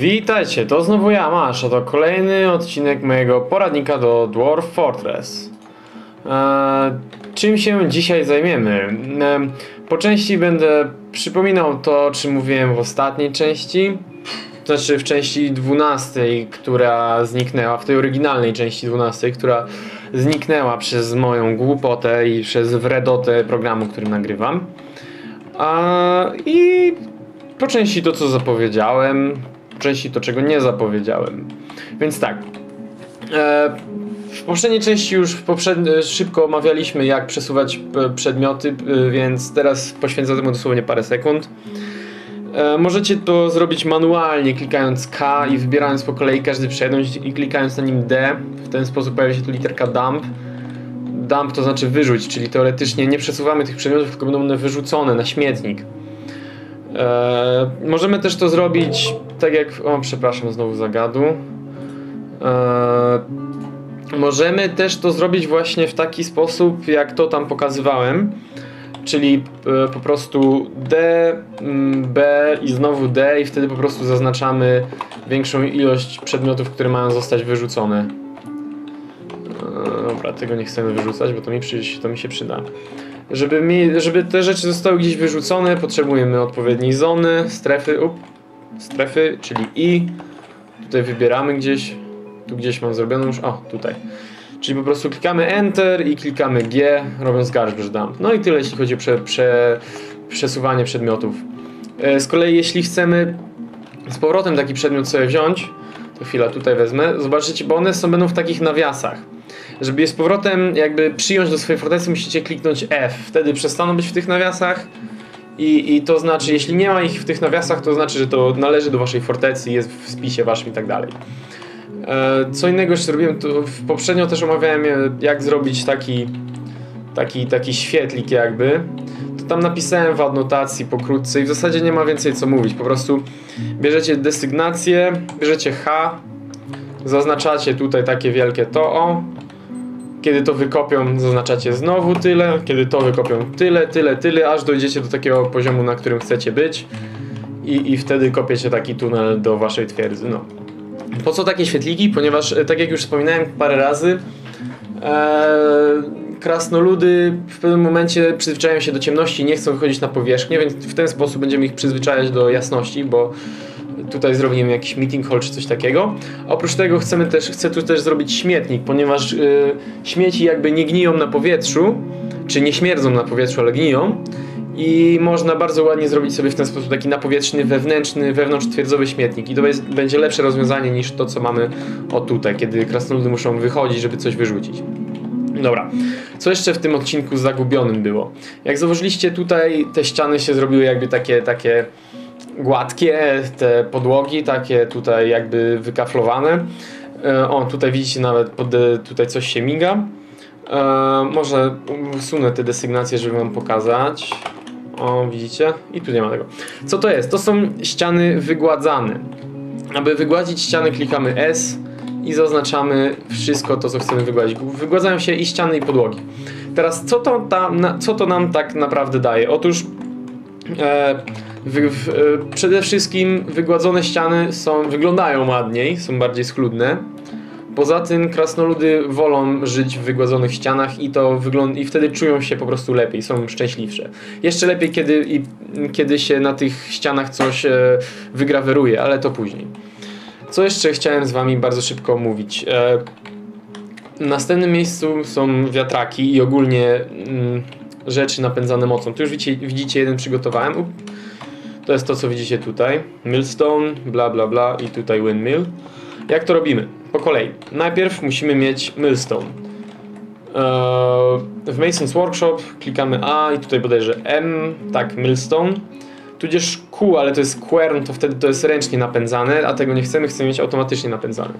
Witajcie, to znowu ja, Masz, a to kolejny odcinek mojego poradnika do Dwarf Fortress. Eee, czym się dzisiaj zajmiemy? Eee, po części będę przypominał to, o czym mówiłem w ostatniej części, znaczy w części 12, która zniknęła, w tej oryginalnej części 12, która zniknęła przez moją głupotę i przez wredotę programu, który nagrywam. A, I po części to, co zapowiedziałem, po części to, czego nie zapowiedziałem. Więc tak. E, w poprzedniej części już w poprzedni, szybko omawialiśmy, jak przesuwać p- przedmioty, więc teraz poświęcę temu dosłownie parę sekund. E, możecie to zrobić manualnie, klikając K i wybierając po kolei każdy przedmiot i klikając na nim D. W ten sposób pojawia się tu literka dump. Dump to znaczy wyrzuć, czyli teoretycznie nie przesuwamy tych przedmiotów, tylko będą one wyrzucone na śmietnik. E, możemy też to zrobić tak jak. O, przepraszam, znowu zagadu. E, możemy też to zrobić właśnie w taki sposób, jak to tam pokazywałem. Czyli e, po prostu D, mm, B i znowu D, i wtedy po prostu zaznaczamy większą ilość przedmiotów, które mają zostać wyrzucone. E, dobra, tego nie chcemy wyrzucać, bo to mi, to mi się przyda. Żeby, mi, żeby te rzeczy zostały gdzieś wyrzucone, potrzebujemy odpowiedniej zony, strefy, up, strefy, czyli I. Tutaj wybieramy gdzieś, tu gdzieś mam zrobioną już, o, tutaj. Czyli po prostu klikamy Enter i klikamy G, robiąc garbage dump. No i tyle, jeśli chodzi o prze, prze, przesuwanie przedmiotów. E, Z kolei, jeśli chcemy z powrotem taki przedmiot sobie wziąć, to chwila, tutaj wezmę, zobaczycie, bo one są, będą w takich nawiasach. Żeby je z powrotem jakby przyjąć do swojej fortecy, musicie kliknąć F. Wtedy przestaną być w tych nawiasach. I, I to znaczy, jeśli nie ma ich w tych nawiasach, to znaczy, że to należy do waszej fortecy, jest w spisie waszym i tak dalej. E, Co innego jeszcze zrobiłem, to poprzednio też omawiałem, e, jak zrobić taki, taki, taki świetlik jakby. To tam napisałem w adnotacji pokrótce i w zasadzie nie ma więcej co mówić. Po prostu bierzecie desygnację, bierzecie H, zaznaczacie tutaj takie wielkie to o. Kiedy to wykopią, zaznaczacie znowu tyle. Kiedy to wykopią tyle, tyle, tyle, aż dojdziecie do takiego poziomu, na którym chcecie być. I, i wtedy kopiecie taki tunel do waszej twierdzy. No. Po co takie świetliki? Ponieważ, e, tak jak już wspominałem parę razy, e, krasnoludy w pewnym momencie przyzwyczajają się do ciemności i nie chcą wychodzić na powierzchnię, więc w ten sposób będziemy ich przyzwyczajać do jasności, bo tutaj zrobimy jakiś meeting hall czy coś takiego. Oprócz tego chcemy też, chcę tu też zrobić śmietnik, ponieważ y, śmieci jakby nie gniją na powietrzu, czy nie śmierdzą na powietrzu, ale gniją. I można bardzo ładnie zrobić sobie w ten sposób taki napowietrzny, wewnętrzny, wewnątrz-twierdzowy śmietnik. I to jest, będzie lepsze rozwiązanie niż to, co mamy o tutaj, kiedy krasnoludy muszą wychodzić, żeby coś wyrzucić. Dobra, co jeszcze w tym odcinku zagubionym było? Jak zauważyliście, tutaj te ściany się zrobiły jakby takie, takie gładkie, te podłogi takie tutaj jakby wykaflowane. E, O, tutaj widzicie nawet pod, tutaj coś się miga. E, może usunę te desygnacje, żeby wam pokazać. O, widzicie? I tu nie ma tego. Co to jest? To są ściany wygładzane. Aby wygładzić ściany klikamy S i zaznaczamy wszystko to, co chcemy wygładzić. Wygładzają się i ściany, i podłogi. Teraz, co to, co to nam tak naprawdę daje? Otóż e, wy, w, e, przede wszystkim wygładzone ściany są, wyglądają ładniej, są bardziej schludne. Poza tym krasnoludy wolą żyć w wygładzonych ścianach i to wygląda i wtedy czują się po prostu lepiej, są szczęśliwsze. Jeszcze lepiej kiedy, i, kiedy się na tych ścianach coś e, wygraweruje, ale to później. Co jeszcze chciałem z wami bardzo szybko omówić? E, w następnym miejscu są wiatraki i ogólnie mm, rzeczy napędzane mocą. Tu już widzicie, widzicie jeden przygotowałem. Up. To jest to, co widzicie tutaj. Millstone, bla bla bla i tutaj windmill. Jak to robimy? Po kolei. Najpierw musimy mieć millstone. Eee, w Mason's Workshop klikamy A i tutaj bodajże M, tak, millstone. Tudzież Q, ale to jest quern, to wtedy to jest ręcznie napędzane, a tego nie chcemy, chcemy mieć automatycznie napędzane.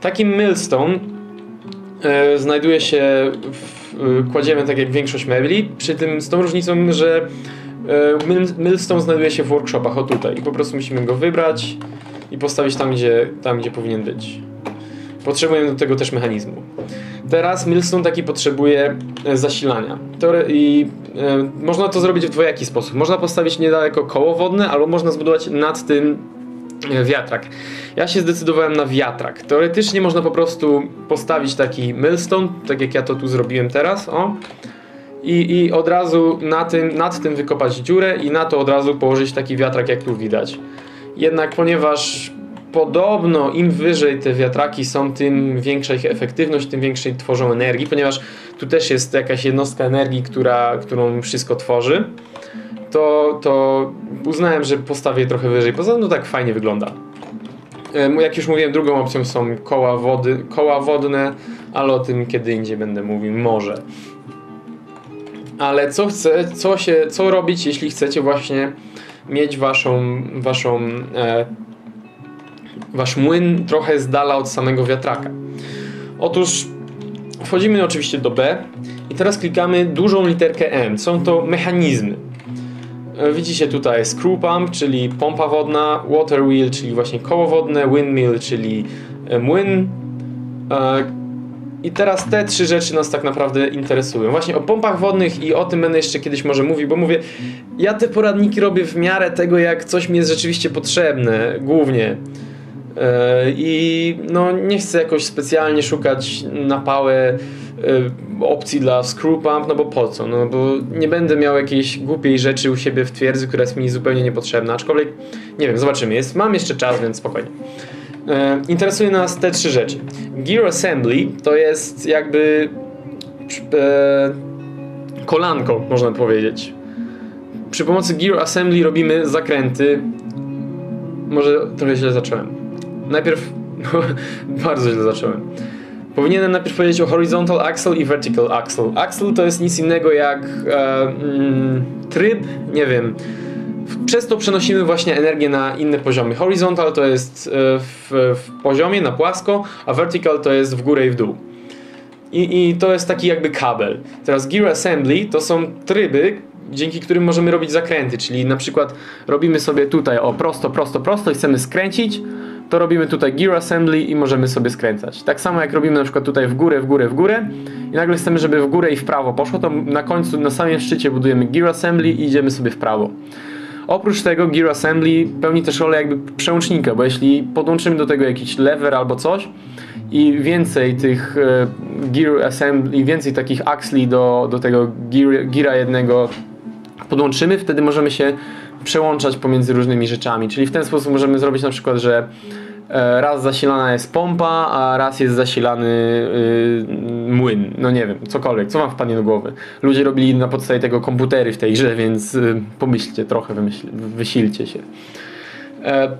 Taki millstone e, znajduje się, w, kładziemy tak jak większość mebli, przy tym z tą różnicą, że millstone znajduje się w workshopach, o tutaj. I po prostu musimy go wybrać i postawić tam, gdzie, tam, gdzie powinien być. Potrzebujemy do tego też mechanizmu. Teraz Millstone taki potrzebuje e, zasilania. I e, można to zrobić w dwojaki sposób. Można postawić niedaleko koło wodne, albo można zbudować nad tym E, wiatrak. Ja się zdecydowałem na wiatrak. Teoretycznie można po prostu postawić taki millstone, tak jak ja to tu zrobiłem teraz, o. I, i od razu na tym, nad tym wykopać dziurę i na to od razu położyć taki wiatrak, jak tu widać. Jednak ponieważ podobno im wyżej te wiatraki są, tym większa ich efektywność, tym większej tworzą energii, ponieważ tu też jest jakaś jednostka energii, która, którą wszystko tworzy to, to uznałem, że postawię trochę wyżej. Poza tym no tak fajnie wygląda. Jak już mówiłem, drugą opcją są koła, wody, koła wodne, ale o tym kiedy indziej będę mówił, może. Ale co chcę, co, się, co robić, jeśli chcecie właśnie mieć waszą, waszą e, wasz młyn trochę z dala od samego wiatraka? Otóż wchodzimy oczywiście do B i teraz klikamy dużą literkę M. Są to mechanizmy. E, widzicie tutaj screw pump, czyli pompa wodna, water wheel, czyli właśnie koło wodne, windmill, czyli e, młyn. E, I teraz te trzy rzeczy nas tak naprawdę interesują. Właśnie o pompach wodnych i o tym będę jeszcze kiedyś może mówił, bo mówię, ja te poradniki robię w miarę tego, jak coś mi jest rzeczywiście potrzebne, głównie. I no nie chcę jakoś specjalnie szukać na pałę Y, opcji dla screw pump, no bo po co? No bo nie będę miał jakiejś głupiej rzeczy u siebie w twierdzy, która jest mi zupełnie niepotrzebna, aczkolwiek nie wiem, zobaczymy. Jest, mam jeszcze czas, więc spokojnie. E, interesuje nas te trzy rzeczy. Gear Assembly to jest jakby e, kolanko, można powiedzieć. Przy pomocy Gear Assembly robimy zakręty. Może trochę źle zacząłem. Najpierw no, bardzo źle zacząłem. Powinienem najpierw powiedzieć o horizontal axle i vertical axle. Axle to jest nic innego jak e, mm, tryb, nie wiem. Przez to przenosimy właśnie energię na inne poziomy. Horizontal to jest e, w, w poziomie, na płasko, a vertical to jest w górę i w dół. I, I to jest taki jakby kabel. Teraz gear assembly to są tryby, dzięki którym możemy robić zakręty, czyli na przykład robimy sobie tutaj o prosto, prosto, prosto i chcemy skręcić, to robimy tutaj gear assembly i możemy sobie skręcać. Tak samo jak robimy na przykład tutaj w górę, w górę, w górę i nagle chcemy, żeby w górę i w prawo poszło, to na końcu, na samym szczycie budujemy gear assembly i idziemy sobie w prawo. Oprócz tego Gear Assembly pełni też rolę jakby przełącznika, bo jeśli podłączymy do tego jakiś lever albo coś i więcej tych e, Gear Assembly, więcej takich axli do, do tego gear, Geara jednego podłączymy, wtedy możemy się przełączać pomiędzy różnymi rzeczami. Czyli w ten sposób możemy zrobić na przykład, że raz zasilana jest pompa, a raz jest zasilany yy, młyn. No nie wiem, cokolwiek, co wam wpadnie do głowy. Ludzie robili na podstawie tego komputery w tej grze, więc yy, pomyślcie trochę, wymyśl, wysilcie się. E,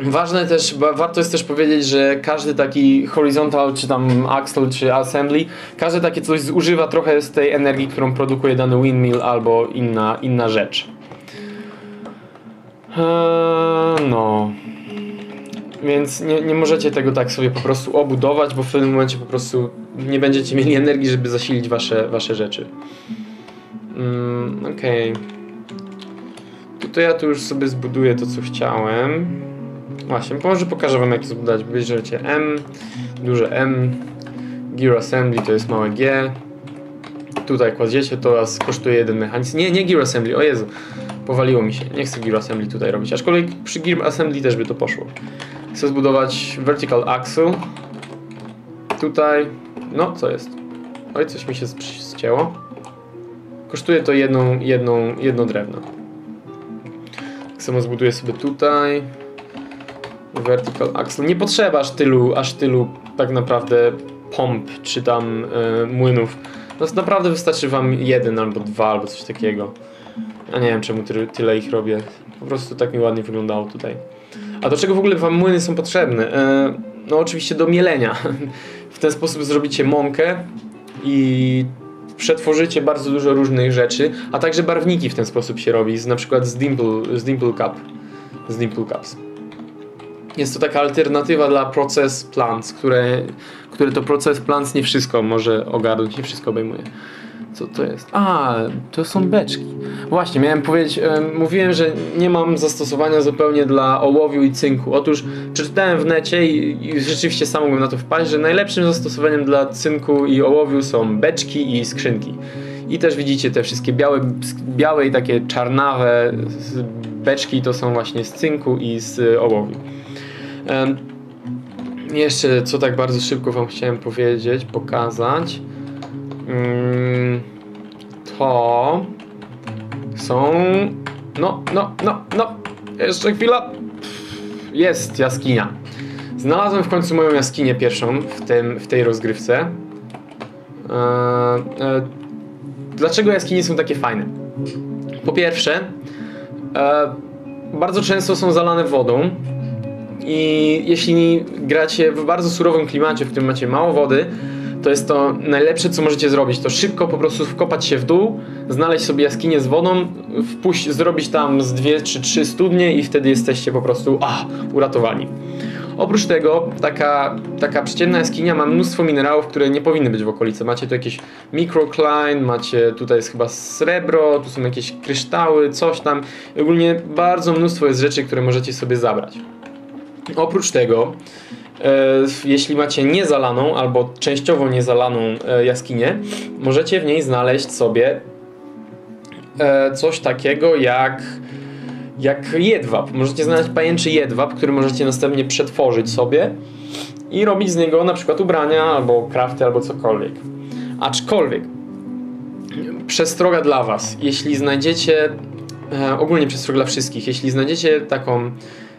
ważne też, warto jest też powiedzieć, że każdy taki horizontal, czy tam axle, czy assembly, każde takie coś zużywa trochę z tej energii, którą produkuje dany windmill albo inna, inna rzecz. Eee, no. Więc nie, nie możecie tego tak sobie po prostu obudować, bo w pewnym momencie po prostu nie będziecie mieli energii, żeby zasilić wasze, wasze rzeczy. Mm, Okej. Okay. Tutaj ja tu już sobie zbuduję to, co chciałem. Właśnie, może pokażę wam jak to zbudować. Bierzecie M, duże M, Gear Assembly to jest małe G. Tutaj kładziecie, to was kosztuje jeden mechanizm. Nie, nie Gear Assembly, o Jezu. Powaliło mi się. Nie chcę Gear Assembly tutaj robić. Aczkolwiek przy Gear Assembly też by to poszło. Chcę zbudować Vertical Axle. Tutaj... No, co jest? Oj, coś mi się ścięło. Kosztuje to jedną, jedną, jedno drewno. Tak samo zbuduję sobie tutaj. Vertical Axle. Nie potrzeba aż tylu, aż tylu tak naprawdę pomp czy tam yy, młynów. No, naprawdę wystarczy wam jeden albo dwa albo coś takiego. Ja nie wiem czemu ty, tyle ich robię. Po prostu tak mi ładnie wyglądało tutaj. A do czego w ogóle wam młyny są potrzebne? E, no oczywiście do mielenia. W ten sposób zrobicie mąkę i przetworzycie bardzo dużo różnych rzeczy, a także barwniki w ten sposób się robi, z, na przykład z Dimple, z Dimple Cup. Z Dimple Cups. Jest to taka alternatywa dla Process Plants, które, które to Process Plants nie wszystko może ogarnąć, nie wszystko obejmuje. Co to jest? A, to są beczki. Właśnie, miałem powiedzieć, mówiłem, że nie mam zastosowania zupełnie dla ołowiu i cynku. Otóż przeczytałem w necie i, i rzeczywiście sam mogłem na to wpaść, że najlepszym zastosowaniem dla cynku i ołowiu są beczki i skrzynki. I też widzicie te wszystkie białe, białe i takie czarnawe beczki to są właśnie z cynku i z ołowiu. Jeszcze co tak bardzo szybko wam chciałem powiedzieć, pokazać. Mm, to są. No, no, no, no. Jeszcze chwila. Jest jaskinia. Znalazłem w końcu moją jaskinię pierwszą w, tym, w tej rozgrywce. Eee, e, dlaczego jaskinie są takie fajne? Po pierwsze, e, bardzo często są zalane wodą i jeśli gracie w bardzo surowym klimacie, w którym macie mało wody, to jest to najlepsze, co możecie zrobić. To szybko po prostu wkopać się w dół, znaleźć sobie jaskinię z wodą, wpuść, zrobić tam z dwie czy trzy studnie i wtedy jesteście po prostu ah, uratowani. Oprócz tego taka, taka przeciętna jaskinia ma mnóstwo minerałów, które nie powinny być w okolicy. Macie tu jakieś microcline, macie tutaj jest chyba srebro, tu są jakieś kryształy, coś tam. Ogólnie bardzo mnóstwo jest rzeczy, które możecie sobie zabrać. Oprócz tego, jeśli macie niezalaną albo częściowo niezalaną e, jaskinię, możecie w niej znaleźć sobie e, coś takiego jak jak jedwab. Możecie znaleźć pajęczy jedwab, który możecie następnie przetworzyć sobie i robić z niego na przykład ubrania, albo krafty, albo cokolwiek. Aczkolwiek, przestroga dla Was, jeśli znajdziecie, e, ogólnie przestroga dla wszystkich, jeśli znajdziecie taką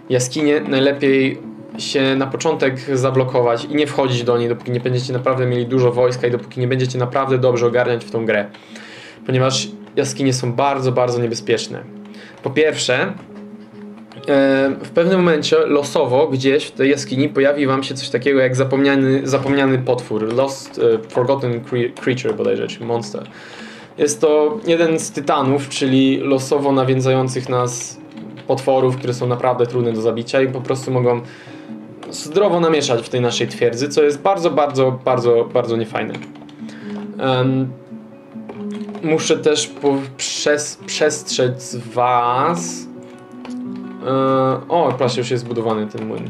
jaskinię, najlepiej się na początek zablokować i nie wchodzić do niej, dopóki nie będziecie naprawdę mieli dużo wojska i dopóki nie będziecie naprawdę dobrze ogarniać w tą grę. Ponieważ jaskinie są bardzo, bardzo niebezpieczne. Po pierwsze, e, w pewnym momencie losowo gdzieś w tej jaskini pojawi wam się coś takiego jak zapomniany, zapomniany potwór, Lost uh, Forgotten Creature bodajże, czy Monster. Jest to jeden z tytanów, czyli losowo nawiązających nas potworów, które są naprawdę trudne do zabicia i po prostu mogą zdrowo namieszać w tej naszej twierdzy, co jest bardzo, bardzo, bardzo, bardzo niefajne. Um, muszę też przez, przestrzec was. Yy, o, proszę, już jest zbudowany ten młyn.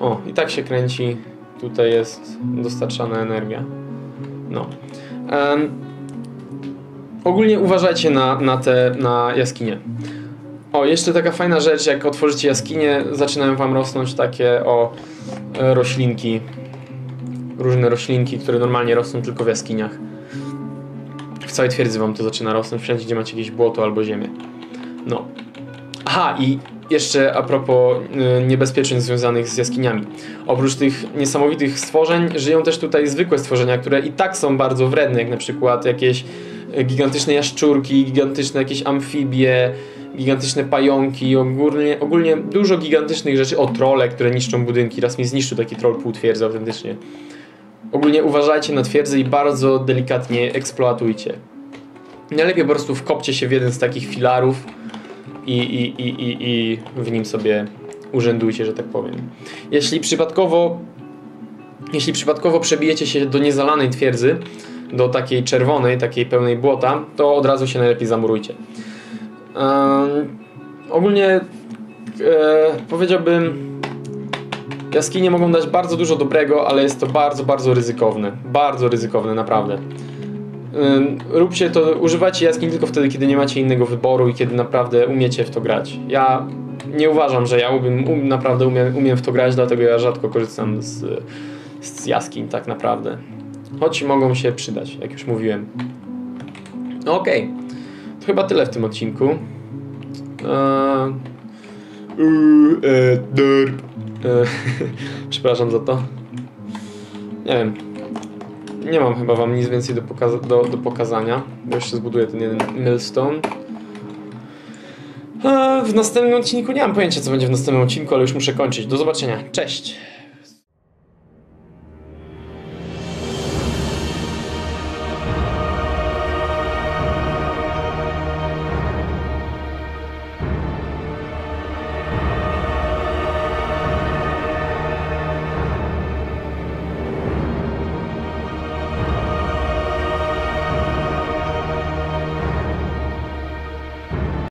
O, i tak się kręci. Tutaj jest dostarczana energia. No. Um, ogólnie uważajcie na, na te na jaskinie. O, jeszcze taka fajna rzecz, jak otworzycie jaskinię, zaczynają wam rosnąć takie o e, roślinki. Różne roślinki, które normalnie rosną tylko w jaskiniach w całej twierdzy wam to zaczyna rosnąć, wszędzie gdzie macie jakieś błoto albo ziemię. No. Aha, i jeszcze a propos y, niebezpieczeństw związanych z jaskiniami. Oprócz tych niesamowitych stworzeń, żyją też tutaj zwykłe stworzenia, które i tak są bardzo wredne, jak na przykład jakieś gigantyczne jaszczurki, gigantyczne jakieś amfibie, gigantyczne pająki, ogólnie, ogólnie dużo gigantycznych rzeczy. O, trole, które niszczą budynki. Raz mi zniszczył taki troll półtwierdzy autentycznie. Ogólnie uważajcie na twierdzę i bardzo delikatnie eksploatujcie. Najlepiej po prostu wkopcie się w jeden z takich filarów i, i, i, i, i w nim sobie urzędujcie, że tak powiem. Jeśli przypadkowo jeśli przypadkowo przebijecie się do niezalanej twierdzy, do takiej czerwonej, takiej pełnej błota, to od razu się najlepiej zamurujcie. ogólnie e, powiedziałbym Jaskinie mogą dać bardzo dużo dobrego, ale jest to bardzo, bardzo ryzykowne. Bardzo ryzykowne, naprawdę. Róbcie to, używajcie jaskiń tylko wtedy, kiedy nie macie innego wyboru i kiedy naprawdę umiecie w to grać. Ja nie uważam, że ja umiem, um, naprawdę umiem, umiem w to grać, dlatego ja rzadko korzystam z, z jaskiń tak naprawdę. Choć mogą się przydać, jak już mówiłem. Okej, okay. to chyba tyle w tym odcinku. Eee... Eee, E, przepraszam za to. Nie wiem. Nie mam chyba wam nic więcej do, pokaza do, do pokazania, bo jeszcze zbuduję ten jeden millstone. A w następnym odcinku nie mam pojęcia, co będzie w następnym odcinku, ale już muszę kończyć. Do zobaczenia. Cześć!